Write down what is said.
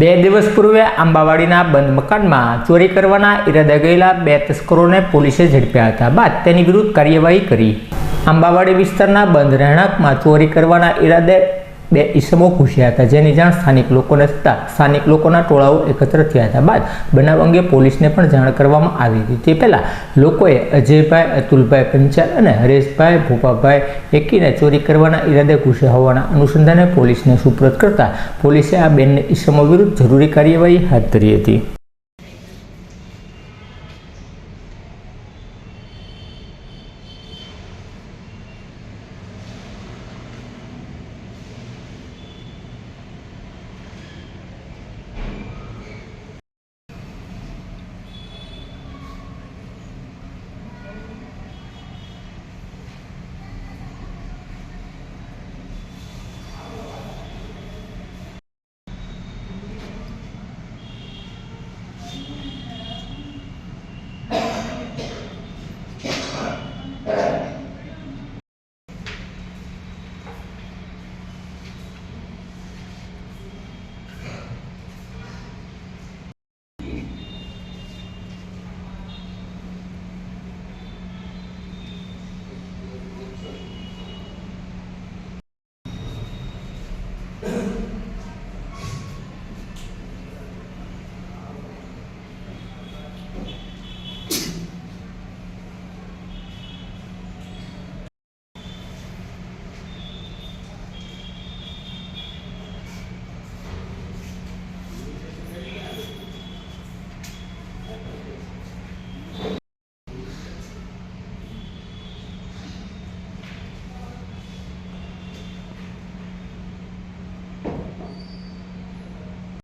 બે દિવસ પૂર્વે આંબાવાડીના બંધ મકાનમાં ચોરી કરવાના ઈરાદે ગયેલા બે તસ્કરોને પોલીસે ઝડપ્યા હતા બાદ તેની વિરુદ્ધ કાર્યવાહી કરી. આંબાવાડી વિસ્તારના બંધ રહેણાંકમાં ચોરી કરવાના ઈરાદે બે ઈસમો ઘૂસ્યા હતા, જેની જાણ સ્થાનિક લોકોને થતાં સ્થાનિક લોકોના ટોળાઓ એકત્ર થયા હતા. બાદ બનાવ અંગે પોલીસને પણ જાણ કરવામાં આવી હતી. તે પહેલાં લોકોએ અજયભાઈ, અતુલભાઈ પંચાલ અને હરેશભાઈ, ભોપાભાઈ એકીને ચોરી કરવાના ઈરાદે ઘૂસ્યા હોવાના અનુસંધાને પોલીસને સુપ્રત કરતા પોલીસે આ બેનને ઈસમો વિરુદ્ધ જરૂરી કાર્યવાહી હાથ ધરી હતી.